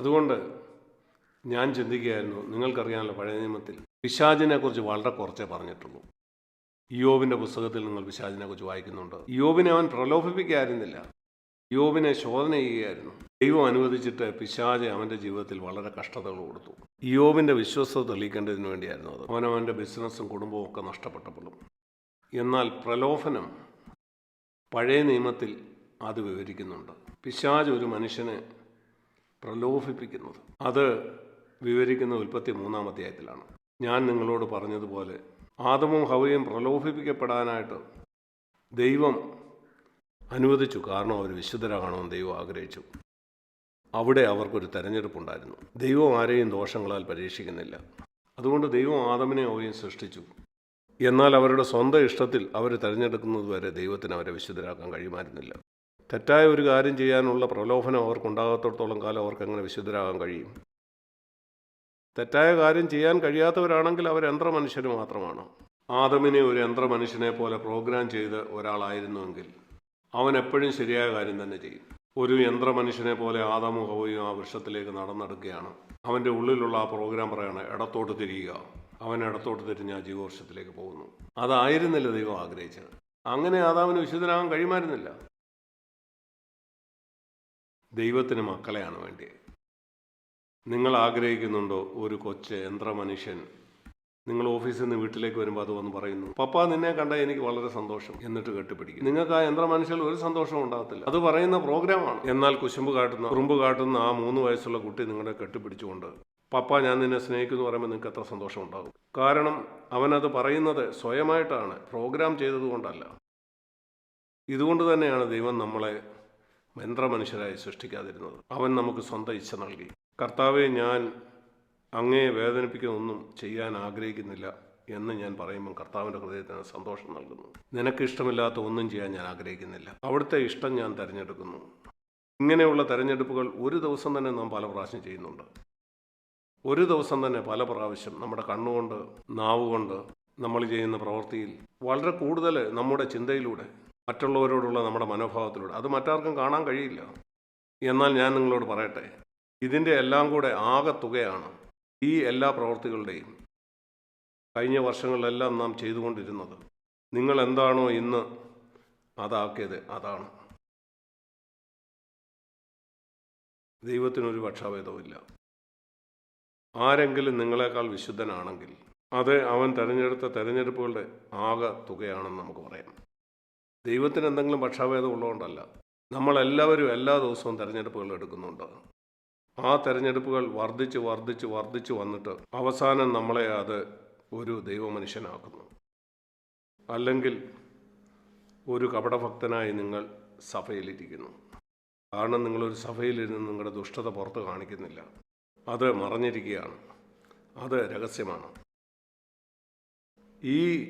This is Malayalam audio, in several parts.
അതുകൊണ്ട് ഞാൻ ചിന്തിക്കുകയായിരുന്നു നിങ്ങൾക്കറിയാമല്ലോ പഴയ നിയമത്തിൽ പിശാചിനെക്കുറിച്ച് വളരെ കുറച്ചേ പറഞ്ഞിട്ടുള്ളൂ. യോബിന്റെ പുസ്തകത്തിൽ നിങ്ങൾ പിശാചിനെക്കുറിച്ച് വായിക്കുന്നുണ്ട്. യോബിനെ അവൻ പ്രലോഭിപ്പിക്കായിരുന്നില്ല. യോബിനെ ശോധന ചെയ്യുകയായിരുന്നു. ദൈവം അനുവദിച്ചിട്ട് പിശാജ് അവന്റെ ജീവിതത്തിൽ വളരെ കഷ്ടതകൾ കൊടുത്തു. യോബിന്റെ വിശ്വസ്തത തെളിയിക്കേണ്ടതിന് വേണ്ടിയായിരുന്നു അത്. അവൻ അവന്റെ ബിസിനസ്സും കുടുംബവും ഒക്കെ നഷ്ടപ്പെട്ടപ്പോഴും എന്നാൽ പ്രലോഭനം പഴയ നിയമത്തിൽ അത് വിവരിക്കുന്നുണ്ട്. പിശാജ് ഒരു മനുഷ്യനെ പ്രലോഭിപ്പിക്കുന്നത്. അത് വിവരിക്കുന്ന ഉൽപ്പത്തി മൂന്നാം അധ്യായത്തിലാണ്. ഞാൻ നിങ്ങളോട് പറഞ്ഞതുപോലെ ആദമും ഹവയും പ്രലോഭിപ്പിക്കപ്പെടാനായിട്ട് ദൈവം അനുവദിച്ചു. കാരണം അവർ വിശുദ്ധരാകണമെന്ന് ദൈവം ആഗ്രഹിച്ചു. അവിടെ അവർക്കൊരു തെരഞ്ഞെടുപ്പുണ്ടായിരുന്നു. ദൈവം ആരെയും ദോഷങ്ങളാൽ പരീക്ഷിക്കുന്നില്ല. അതുകൊണ്ട് ദൈവം ആദമിനെ അവയും സൃഷ്ടിച്ചു. എന്നാൽ അവരുടെ സ്വന്തം ഇഷ്ടത്തിൽ അവർ തിരഞ്ഞെടുക്കുന്നത് വരെ ദൈവത്തിന് അവരെ വിശുദ്ധരാക്കാൻ കഴിയുമായിരുന്നില്ല. തെറ്റായ ഒരു കാര്യം ചെയ്യാനുള്ള പ്രലോഭനം അവർക്കുണ്ടാകാത്തടത്തോളം കാലം അവർക്ക് എങ്ങനെ വിശുദ്ധരാകാൻ കഴിയും. തെറ്റായ കാര്യം ചെയ്യാൻ കഴിയാത്തവരാണെങ്കിൽ അവർ യന്ത്രമനുഷ്യർ മാത്രമാണ്. ആദമിനെ ഒരു യന്ത്രമനുഷ്യനെ പോലെ പ്രോഗ്രാം ചെയ്ത് ഒരാളായിരുന്നുവെങ്കിൽ അവൻ എപ്പോഴും ശരിയായ കാര്യം തന്നെ ചെയ്യും. ഒരു യന്ത്രമനുഷ്യനെ പോലെ ആദമും ഹവയും ആ വൃക്ഷത്തിലേക്ക് നടന്നെടുക്കുകയാണ്. അവന്റെ ഉള്ളിലുള്ള ആ പ്രോഗ്രാം പറയാണ് ഇടത്തോട്ട് തിരിയുക. അവൻ ഇടത്തോട്ട് തിരിഞ്ഞ് ആ ജീവവർഷത്തിലേക്ക് പോകുന്നു. അതായിരുന്നില്ല ദൈവം ആഗ്രഹിച്ചത്. അങ്ങനെ ആദാമിന് വിശുദ്ധനാകാൻ കഴിയുമായിരുന്നില്ല. ദൈവത്തിന് മക്കളെയാണ് വേണ്ടിയത്. നിങ്ങൾ ആഗ്രഹിക്കുന്നുണ്ടോ? ഒരു കൊച്ച് യന്ത്രമനുഷ്യൻ. നിങ്ങൾ ഓഫീസിൽ നിന്ന് വീട്ടിലേക്ക് വരുമ്പോൾ അത് വന്ന് പറയുന്നു പപ്പ നിന്നെ കണ്ട എനിക്ക് വളരെ സന്തോഷം എന്നിട്ട് കെട്ടിപ്പിടിക്കും. നിങ്ങൾക്ക് ആ യന്ത്ര മനുഷ്യൽ ഒരു സന്തോഷം ഉണ്ടാകത്തില്ല. അത് പറയുന്ന പ്രോഗ്രാമാണ് എന്നാൽ കുശുമ്പ് കാട്ടുന്ന കുറുമ്പ് കാട്ടുന്ന ആ മൂന്ന് വയസ്സുള്ള കുട്ടി നിങ്ങളെ കെട്ടിപ്പിടിച്ചുകൊണ്ട് പപ്പ ഞാൻ നിന്നെ സ്നേഹിക്കുന്നു പറയുമ്പോൾ നിങ്ങൾക്ക് എത്ര സന്തോഷം ഉണ്ടാകും? കാരണം അവനത് പറയുന്നത് സ്വയമായിട്ടാണ് പ്രോഗ്രാം ചെയ്തതുകൊണ്ടല്ല. ഇതുകൊണ്ട് തന്നെയാണ് ദൈവം നമ്മളെ യന്ത്രമനുഷ്യരായി സൃഷ്ടിക്കാതിരുന്നത്. അവൻ നമുക്ക് സ്വന്തം ഇച്ഛ നൽകി. കർത്താവെ ഞാൻ അങ്ങയെ വേദനിപ്പിക്കുന്നൊന്നും ചെയ്യാൻ ആഗ്രഹിക്കുന്നില്ല എന്ന് ഞാൻ പറയുമ്പോൾ കർത്താവിന്റെ ഹൃദയത്തിന് സന്തോഷം നൽകുന്നു. നിനക്ക് ഇഷ്ടമില്ലാത്ത ഒന്നും ചെയ്യാൻ ഞാൻ ആഗ്രഹിക്കുന്നില്ല. അവിടുത്തെ ഇഷ്ടം ഞാൻ തിരഞ്ഞെടുക്കുന്നു. ഇങ്ങനെയുള്ള തെരഞ്ഞെടുപ്പുകൾ ഒരു ദിവസം തന്നെ നാം പല പ്രാവശ്യം ചെയ്യുന്നുണ്ട്. ഒരു ദിവസം തന്നെ പല പ്രാവശ്യം നമ്മുടെ കണ്ണുകൊണ്ട് നാവുകൊണ്ട് നമ്മൾ ചെയ്യുന്ന പ്രവൃത്തിയിൽ വളരെ കൂടുതൽ നമ്മുടെ ചിന്തയിലൂടെ മറ്റുള്ളവരോടുള്ള നമ്മുടെ മനോഭാവത്തിലൂടെ. അത് മറ്റാർക്കും കാണാൻ കഴിയില്ല. എന്നാൽ ഞാൻ നിങ്ങളോട് പറയട്ടെ ഇതിന്റെ എല്ലാം കൂടെ ആകെ തുകയാണ് ഈ എല്ലാ പ്രവൃത്തികളുടെയും കഴിഞ്ഞ വർഷങ്ങളിലെല്ലാം നാം ചെയ്തുകൊണ്ടിരുന്നത് നിങ്ങൾ എന്താണോ ഇന്ന് അതാക്കിയത് അതാണ്. ദൈവത്തിനൊരു പക്ഷാഭേദവുമില്ല. ആരെങ്കിലും നിങ്ങളെക്കാൾ വിശുദ്ധനാണെങ്കിൽ അത് അവൻ തിരഞ്ഞെടുത്ത തെരഞ്ഞെടുപ്പുകളുടെ ആകെ തുകയാണെന്ന് നമുക്ക് പറയാം. ദൈവത്തിന് എന്തെങ്കിലും പക്ഷാഭേദം ഉള്ളതുകൊണ്ടല്ല. നമ്മളെല്ലാവരും എല്ലാ ദിവസവും തിരഞ്ഞെടുപ്പുകൾ എടുക്കുന്നുണ്ട്. ആ തിരഞ്ഞെടുപ്പുകൾ വർദ്ധിച്ച് വർദ്ധിച്ച് വർദ്ധിച്ച് വന്നിട്ട് അവസാനം നമ്മളെ അത് ഒരു ദൈവമനുഷ്യനാക്കുന്നു. അല്ലെങ്കിൽ ഒരു കപടഭക്തനായി നിങ്ങൾ സഭയിലിരിക്കുന്നു. കാരണം നിങ്ങളൊരു സഭയിലിരുന്ന് നിങ്ങളുടെ ദുഷ്ടത പുറത്ത് കാണിക്കുന്നില്ല. അത് മറഞ്ഞിരിക്കുകയാണ്. അത് രഹസ്യമാണ്. ഈ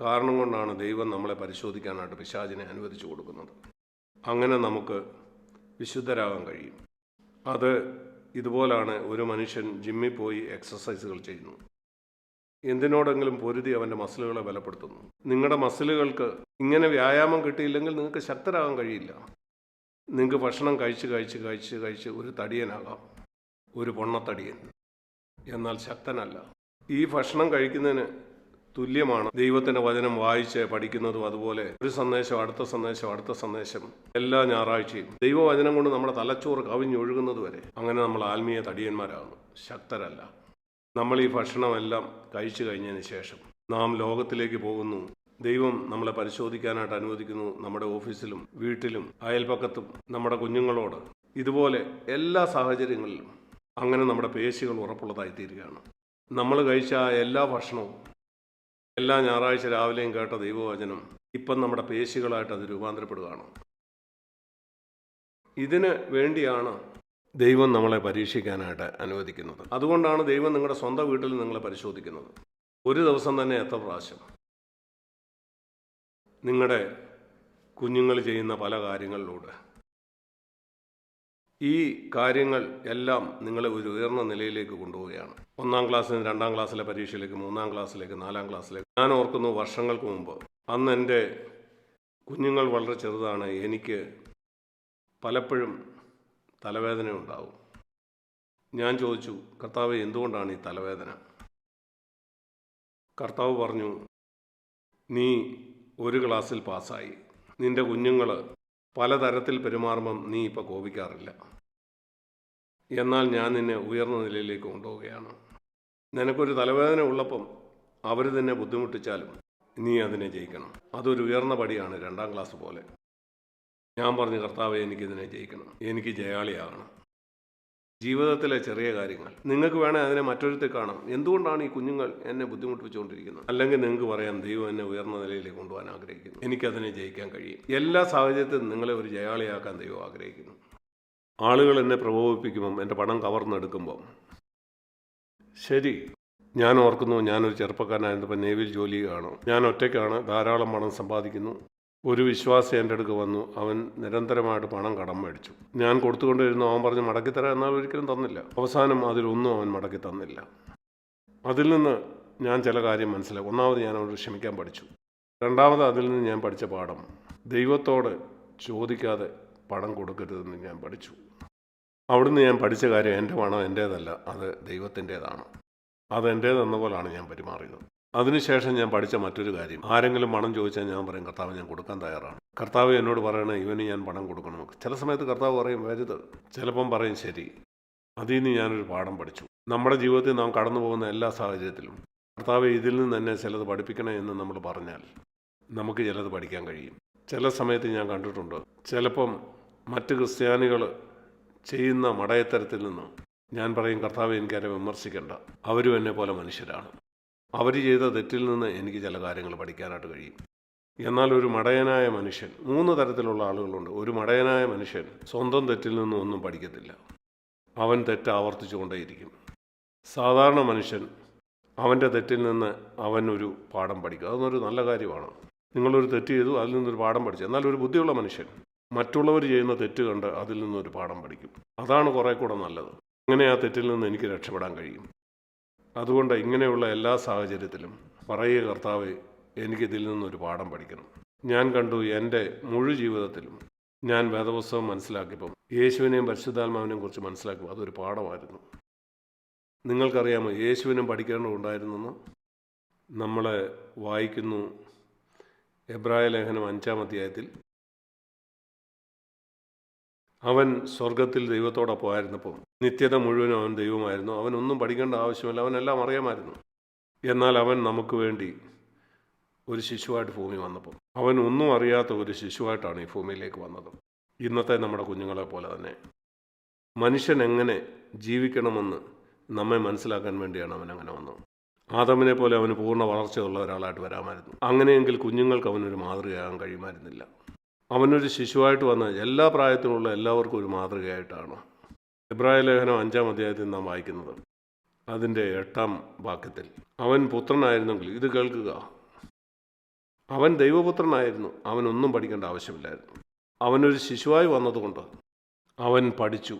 കാരണം കൊണ്ടാണ് ദൈവം നമ്മളെ പരിശോധിക്കാനായിട്ട് പിശാചിനെ അനുവദിച്ചു കൊടുക്കുന്നത്. അങ്ങനെ നമുക്ക് വിശുദ്ധരാകാൻ കഴിയും. അത് ഇതുപോലാണ് ഒരു മനുഷ്യൻ ജിമ്മിൽ പോയി എക്സസൈസുകൾ ചെയ്യുന്നു. എന്തിനോടെങ്കിലും പൊരുതി അവന്റെ മസിലുകളെ ബലപ്പെടുത്തുന്നു. നിങ്ങളുടെ മസിലുകൾക്ക് ഇങ്ങനെ വ്യായാമം കിട്ടിയില്ലെങ്കിൽ നിങ്ങൾക്ക് ശക്തരാകാൻ കഴിയില്ല. നിങ്ങൾക്ക് ഭക്ഷണം കഴിച്ച് കഴിച്ച് കഴിച്ച് കഴിച്ച് ഒരു തടിയനാകാം. ഒരു പൊണ്ണത്തടിയൻ. എന്നാൽ ശക്തനല്ല. ഈ ഭക്ഷണം കഴിക്കുന്നതിന് തുല്യമാണ്. ദൈവത്തിന്റെ വചനം വായിച്ച് പഠിക്കുന്നതും അതുപോലെ ഒരു സന്ദേശം അടുത്ത സന്ദേശം അടുത്ത സന്ദേശം എല്ലാ ഞായറാഴ്ചയും. ദൈവവചനം കൊണ്ട് നമ്മുടെ തലച്ചോറ് കവിഞ്ഞൊഴുകുന്നത് വരെ അങ്ങനെ നമ്മൾ ആത്മീയ തടിയന്മാരാകുന്നു. ശക്തരല്ല. നമ്മൾ ഈ ഭക്ഷണമെല്ലാം കഴിച്ചു കഴിഞ്ഞതിന് ശേഷം നാം ലോകത്തിലേക്ക് പോകുന്നു. ദൈവം നമ്മളെ പരിശോധിക്കാനായിട്ട് അനുവദിക്കുന്നു നമ്മുടെ ഓഫീസിലും വീട്ടിലും അയൽപക്കത്തും നമ്മുടെ കുഞ്ഞുങ്ങളോട്. ഇതുപോലെ എല്ലാ സാഹചര്യങ്ങളിലും അങ്ങനെ നമ്മുടെ പേശികൾ ഉറപ്പുള്ളതായി തീരുകയാണ് നമ്മൾ കഴിച്ച എല്ലാ ഭക്ഷണവും എല്ലാ ഞായറാഴ്ച രാവിലെയും കേട്ട ദൈവവചനം ഇപ്പം നമ്മുടെ പേശികളായിട്ട് അത് രൂപാന്തരപ്പെടുകയാണ്. ഇതിന് വേണ്ടിയാണ് ദൈവം നമ്മളെ പരീക്ഷിക്കാനായിട്ട് അനുവദിക്കുന്നത്. അതുകൊണ്ടാണ് ദൈവം നിങ്ങളുടെ സ്വന്തം വീട്ടിൽ നിങ്ങളെ പരിശോധിക്കുന്നത്. ഒരു ദിവസം തന്നെ എത്ര പ്രാവശ്യം? നിങ്ങളുടെ കുഞ്ഞുങ്ങൾ ചെയ്യുന്ന പല കാര്യങ്ങളിലൂടെ. ഈ കാര്യങ്ങൾ എല്ലാം നിങ്ങളെ ഒരു ഉയർന്ന നിലയിലേക്ക് കൊണ്ടുപോവുകയാണ്. ഒന്നാം ക്ലാസ്സിൽ നിന്ന് രണ്ടാം ക്ലാസ്സിലെ പരീക്ഷയിലേക്ക് മൂന്നാം ക്ലാസ്സിലേക്ക് നാലാം ക്ലാസ്സിലേക്ക്. ഞാൻ ഓർക്കുന്നു വർഷങ്ങൾക്ക് മുമ്പ് അന്ന് എന്റെ കുഞ്ഞുങ്ങൾ വളരെ ചെറുതാണ്. എനിക്ക് പലപ്പോഴും തലവേദന ഉണ്ടാവും. ഞാൻ ചോദിച്ചു കർത്താവ് എന്തുകൊണ്ടാണ് ഈ തലവേദന? കർത്താവ് പറഞ്ഞു നീ ഒരു ക്ലാസ്സിൽ പാസ്സായി. നിന്റെ കുഞ്ഞുങ്ങൾ പലതരത്തിൽ പെരുമാറുമ്പം നീ ഇപ്പോൾ കോപിക്കാറില്ല. എന്നാൽ ഞാൻ നിന്നെ ഉയർന്ന നിലയിലേക്ക് കൊണ്ടുപോവുകയാണ്. നിനക്കൊരു തലവേദന ഉള്ളപ്പം അവർ തന്നെ ബുദ്ധിമുട്ടിച്ചാലും നീ അതിനെ ജയിക്കണം. അതൊരു ഉയർന്ന പടിയാണ് രണ്ടാം ക്ലാസ് പോലെ. ഞാൻ പറഞ്ഞു കർത്താവെ എനിക്കിതിനെ ജയിക്കണം. എനിക്ക് ജയാളിയാകണം. ജീവിതത്തിലെ ചെറിയ കാര്യങ്ങൾ. നിങ്ങൾക്ക് വേണേൽ അതിനെ മറ്റൊരുത്തിൽ കാണാം. എന്തുകൊണ്ടാണ് ഈ കുഞ്ഞുങ്ങൾ എന്നെ ബുദ്ധിമുട്ടിപ്പിച്ചുകൊണ്ടിരിക്കുന്നത്? അല്ലെങ്കിൽ നിങ്ങൾക്ക് പറയാം ദൈവം എന്നെ ഉയർന്ന നിലയിലേക്ക് കൊണ്ടുപോകാൻ ആഗ്രഹിക്കുന്നു. എനിക്കതിനെ ജയിക്കാൻ കഴിയും. എല്ലാ സാഹചര്യത്തിലും നിങ്ങളെ ഒരു ജയാളിയാക്കാൻ ദൈവം ആഗ്രഹിക്കുന്നു. ആളുകൾ എന്നെ പ്രകോപിപ്പിക്കുമ്പം എന്റെ പണം കവർന്നെടുക്കുമ്പം. ശരി. ഞാൻ ഓർക്കുന്നു ഞാനൊരു ചെറുപ്പക്കാരനായിരുന്നപ്പോൾ നേവിൽ ജോലി കാണും ഞാൻ ഒറ്റയ്ക്കാണ് ധാരാളം പണം സമ്പാദിക്കുന്നു. ഒരു വിശ്വാസി എന്റെ അടുക്ക് വന്നു. അവൻ നിരന്തരമായിട്ട് പണം കടം മേടിച്ചു. ഞാൻ കൊടുത്തുകൊണ്ടിരുന്നു അവൻ പറഞ്ഞ് മടക്കിത്തരാം എന്നാൽ ഒരിക്കലും തന്നില്ല. അവസാനം അതിലൊന്നും അവൻ മടക്കി തന്നില്ല. അതിൽ നിന്ന് ഞാൻ ചില കാര്യം മനസ്സിലാക്കി ഒന്നാമത് ഞാൻ അവനോട് ക്ഷമിക്കാൻ പഠിച്ചു. രണ്ടാമത് അതിൽ നിന്ന് ഞാൻ പഠിച്ച പാഠം ദൈവത്തോട് ചോദിക്കാതെ പണം കൊടുക്കരുതെന്ന് ഞാൻ പഠിച്ചു. അവിടുന്ന് ഞാൻ പഠിച്ച കാര്യം എന്റെ പണം എന്റേതല്ല അത് ദൈവത്തിന്റേതാണ്. അത് എന്റേതെന്ന പോലാണ് ഞാൻ പെരുമാറിയത്. അതിനുശേഷം ഞാൻ പഠിച്ച മറ്റൊരു കാര്യം. ആരെങ്കിലും പണം ചോദിച്ചാൽ ഞാൻ പറയും കർത്താവ് ഞാൻ കൊടുക്കാൻ തയ്യാറാണ്. കർത്താവ് എന്നോട് പറയണേ ഇവന് ഞാൻ പണം കൊടുക്കണം. ചില സമയത്ത് കർത്താവ് പറയും വരുത്. ചിലപ്പം പറയും ശരി. അതിൽ നിന്ന് ഞാനൊരു പാഠം പഠിച്ചു. നമ്മുടെ ജീവിതത്തിൽ നാം കടന്നു പോകുന്ന എല്ലാ സാഹചര്യത്തിലും കർത്താവ് ഇതിൽ നിന്ന് തന്നെ ചിലത് പഠിപ്പിക്കണേ എന്ന് നമ്മൾ പറഞ്ഞാൽ നമുക്ക് ചിലത് പഠിക്കാൻ കഴിയും. ചില സമയത്ത് ഞാൻ കണ്ടിട്ടുണ്ട് ചിലപ്പം മറ്റ് ക്രിസ്ത്യാനികൾ ചെയ്യുന്ന മടയത്തരത്തിൽ നിന്നും ഞാൻ പറയും കർത്താവ് എനിക്കാരെ വിമർശിക്കേണ്ട. അവരും എന്നെ പോലെ മനുഷ്യരാണ്. അവർ ചെയ്ത തെറ്റിൽ നിന്ന് എനിക്ക് ചില കാര്യങ്ങൾ പഠിക്കാനായിട്ട് കഴിയും. എന്നാൽ ഒരു മടയനായ മനുഷ്യൻ മൂന്ന് തരത്തിലുള്ള ആളുകളുണ്ട്. ഒരു മടയനായ മനുഷ്യൻ സ്വന്തം തെറ്റിൽ നിന്നും ഒന്നും പഠിക്കത്തില്ല. അവൻ തെറ്റ് ആവർത്തിച്ചുകൊണ്ടേയിരിക്കും. സാധാരണ മനുഷ്യൻ അവന്റെ തെറ്റിൽ നിന്ന് അവൻ ഒരു പാഠം പഠിക്കും. അതൊന്നൊരു നല്ല കാര്യമാണ്. നിങ്ങളൊരു തെറ്റ് ചെയ്തു അതിൽ നിന്നൊരു പാഠം പഠിച്ചു. എന്നാൽ ഒരു ബുദ്ധിയുള്ള മനുഷ്യൻ മറ്റുള്ളവർ ചെയ്യുന്ന തെറ്റ് കണ്ട് അതിൽ നിന്നൊരു പാഠം പഠിക്കും. അതാണ് കുറേ കൂടെ നല്ലത്. അങ്ങനെ ആ തെറ്റിൽ നിന്ന് എനിക്ക് രക്ഷപ്പെടാൻ കഴിയും. അതുകൊണ്ട് ഇങ്ങനെയുള്ള എല്ലാ സാഹചര്യത്തിലും പറയുക കർത്താവ് എനിക്കിതിൽ നിന്നൊരു പാഠം പഠിക്കണം. ഞാൻ കണ്ടു എന്റെ മുഴു ജീവിതത്തിലും ഞാൻ വേദപുസ്തകം മനസ്സിലാക്കിയപ്പം യേശുവിനെയും പരിശുദ്ധാത്മാവിനെയും കുറിച്ച് മനസ്സിലാക്കും അതൊരു പാഠമായിരുന്നു. നിങ്ങൾക്കറിയാമോ യേശുവിനും പഠിക്കേണ്ടതുണ്ടായിരുന്നെന്ന് നമ്മളെ വായിക്കുന്നു എബ്രായ ലേഖനം അഞ്ചാം അധ്യായത്തിൽ. അവൻ സ്വർഗത്തിൽ ദൈവത്തോടൊപ്പം ആയിരുന്നപ്പോൾ നിത്യത മുഴുവനും അവൻ ദൈവമായിരുന്നു. അവനൊന്നും പഠിക്കേണ്ട ആവശ്യമില്ല. അവനെല്ലാം അറിയാമായിരുന്നു. എന്നാൽ അവൻ നമുക്ക് വേണ്ടി ഒരു ശിശുവായിട്ട് ഭൂമി വന്നപ്പോൾ അവൻ ഒന്നും അറിയാത്ത ഒരു ശിശുവായിട്ടാണ് ഈ ഭൂമിയിലേക്ക് വന്നത്. ഇന്നത്തെ നമ്മുടെ കുഞ്ഞുങ്ങളെ പോലെ തന്നെ. മനുഷ്യൻ എങ്ങനെ ജീവിക്കണമെന്ന് നമ്മെ മനസ്സിലാക്കാൻ വേണ്ടിയാണ് അവൻ അങ്ങനെ വന്നത്. ആദമിനെ പോലെ അവന് പൂർണ വളർച്ചയുള്ള ഒരാളായിട്ട് വരാമായിരുന്നു. അങ്ങനെയെങ്കിൽ കുഞ്ഞുങ്ങൾക്ക് അവനൊരു മാതൃകയാകാൻ കഴിയുമായിരുന്നില്ല. അവനൊരു ശിശുവായിട്ട് വന്ന എല്ലാ പ്രായത്തിലുള്ള എല്ലാവർക്കും ഒരു മാതൃകയായിട്ടാണ് എബ്രായ ലേഖനം അഞ്ചാം അധ്യായത്തിൽ നാം വായിക്കുന്നത്. അതിന്റെ എട്ടാം വാക്യത്തിൽ അവൻ പുത്രനായിരുന്നെങ്കിൽ ഇത് കേൾക്കുക. അവൻ ദൈവപുത്രനായിരുന്നു അവനൊന്നും പഠിക്കേണ്ട ആവശ്യമില്ലായിരുന്നു. അവനൊരു ശിശുവായി വന്നതുകൊണ്ട് അവൻ പഠിച്ചു.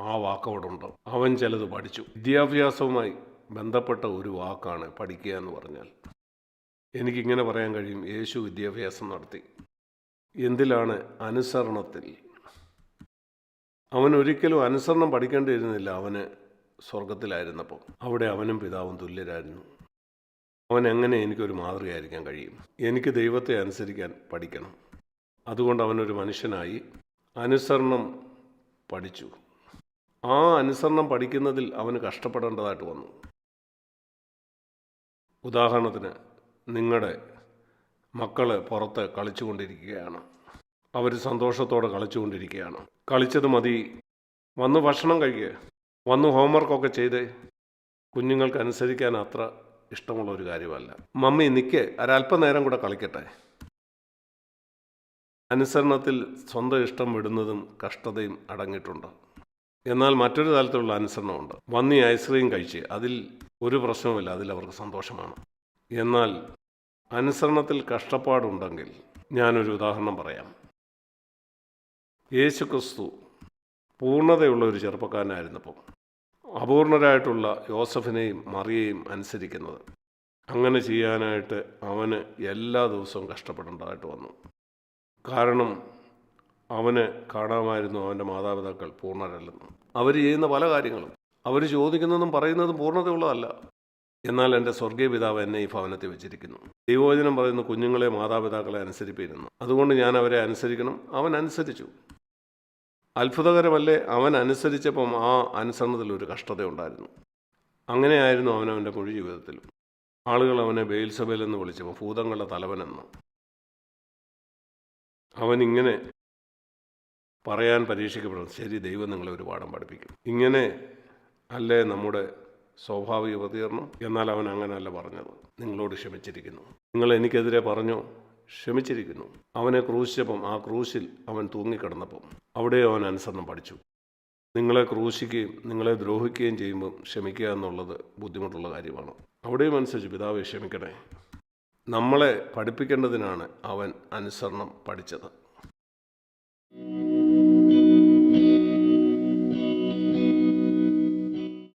ആ വാക്കവിടുണ്ട് അവൻ ചിലത് പഠിച്ചു. വിദ്യാഭ്യാസവുമായി ബന്ധപ്പെട്ട ഒരു വാക്കാണ് പഠിക്കുക എന്ന് പറഞ്ഞാൽ. എനിക്കിങ്ങനെ പറയാൻ കഴിയും. യേശു വിദ്യാഭ്യാസം നടത്തി. എന്തിലാണ് അനുസരണത്തിൽ അവൻ ഒരിക്കലും അനുസരണം പഠിക്കേണ്ടിയിരുന്നില്ല അവന് സ്വർഗത്തിലായിരുന്നപ്പോൾ അവിടെ അവനും പിതാവും തുല്യരായിരുന്നു. അവൻ എങ്ങനെ എനിക്കൊരു മാതൃകയായിരിക്കാൻ കഴിയും? എനിക്ക് ദൈവത്തെ അനുസരിക്കാൻ പഠിക്കണം. അതുകൊണ്ട് അവനൊരു മനുഷ്യനായി അനുസരണം പഠിച്ചു. ആ അനുസരണം പഠിക്കുന്നതിൽ അവന് കഷ്ടപ്പെടേണ്ടതായിട്ട് വന്നു. ഉദാഹരണത്തിന് നിങ്ങളുടെ മക്കൾ പുറത്ത് കളിച്ചുകൊണ്ടിരിക്കുകയാണ്. അവർ സന്തോഷത്തോടെ കളിച്ചുകൊണ്ടിരിക്കുകയാണ്. കളിച്ചത് മതി. വന്ന് ഭക്ഷണം കഴിക്കുക വന്ന് ഹോംവർക്കൊക്കെ ചെയ്ത്. കുഞ്ഞുങ്ങൾക്ക് അനുസരിക്കാൻ അത്ര ഇഷ്ടമുള്ള ഒരു കാര്യമല്ല. മമ്മി നിൽക്ക് ഒരല്പനേരം കൂടെ കളിക്കട്ടെ. അനുസരണത്തിൽ സ്വന്തം ഇഷ്ടം വിടുന്നതും കഷ്ടതയും അടങ്ങിയിട്ടുണ്ട്. എന്നാൽ മറ്റൊരു തരത്തിലുള്ള അനുസരണമുണ്ട്. വന്നി ഐസ്ക്രീം കഴിച്ച് അതിൽ ഒരു പ്രശ്നവുമില്ല. അതിൽ അവർക്ക് സന്തോഷമാണ്. എന്നാൽ അനുസരണത്തിൽ കഷ്ടപ്പാടുണ്ടെങ്കിൽ ഞാനൊരു ഉദാഹരണം പറയാം. യേശു ക്രിസ്തു പൂർണതയുള്ള ഒരു ചെറുപ്പക്കാരനായിരുന്നപ്പോൾ അപൂർണരായിട്ടുള്ള യോസഫിനെയും മറിയയും അനുസരിക്കുന്നത്. അങ്ങനെ ചെയ്യാനായിട്ട് അവന് എല്ലാ ദിവസവും കഷ്ടപ്പെടേണ്ടതായിട്ട് വന്നു. കാരണം അവന് കാണാമായിരുന്നു അവന്റെ മാതാപിതാക്കൾ പൂർണരല്ലെന്ന്. അവർ ചെയ്യുന്ന പല കാര്യങ്ങളും അവർ ചോദിക്കുന്നതും പറയുന്നതും പൂർണതയുള്ളതല്ല. എന്നാൽ എന്റെ സ്വർഗീയ പിതാവ് എന്നെ ഈ ഭവനത്തിൽ വെച്ചിരിക്കുന്നു. ദൈവോചനം പറയുന്ന കുഞ്ഞുങ്ങളെ മാതാപിതാക്കളെ അനുസരിപ്പിക്കുന്നു. അതുകൊണ്ട് ഞാൻ അവരെ അനുസരിക്കണം. അവൻ അനുസരിച്ചു. അത്ഭുതകരമല്ലേ? അവൻ അനുസരിച്ചപ്പം ആ അനുസരണത്തിൽ ഒരു കഷ്ടതയുണ്ടായിരുന്നു. അങ്ങനെയായിരുന്നു അവനവന്റെ ജീവിതത്തിലും ജീവിതത്തിൽ. ആളുകൾ അവനെ ബെയിൽസബേൽ എന്ന് വിളിച്ചപ്പോൾ ഭൂതങ്ങളുടെ തലവനെന്ന് അവനിങ്ങനെ പറയാൻ പരീക്ഷിക്കപ്പെടും ശരി ദൈവം നിങ്ങളെ ഒരു പാഠം പഠിപ്പിക്കും. ഇങ്ങനെ അല്ലേ നമ്മുടെ സ്വാഭാവിക പ്രതികരണം എന്നാൽ അവൻ അങ്ങനെയല്ല പറഞ്ഞത്. നിങ്ങളോട് ക്ഷമിച്ചിരിക്കുന്നു. നിങ്ങൾ എനിക്കെതിരെ പറഞ്ഞു? ക്ഷമിച്ചിരിക്കുന്നു. അവനെ ക്രൂശിച്ചപ്പം ആ ക്രൂശിൽ അവൻ തൂങ്ങിക്കിടന്നപ്പം അവിടെ അവൻ അനുസരണം പഠിച്ചു. നിങ്ങളെ ക്രൂശിക്കുകയും നിങ്ങളെ ദ്രോഹിക്കുകയും ചെയ്യുമ്പം ക്ഷമിക്കുക എന്നുള്ളത് ബുദ്ധിമുട്ടുള്ള കാര്യമാണ്. അവിടെയും അനുസരിച്ച് പിതാവ് ക്ഷമിക്കണേ. നമ്മളെ പഠിപ്പിക്കേണ്ടതിനാണ് അവൻ അനുസരണം പഠിച്ചത്.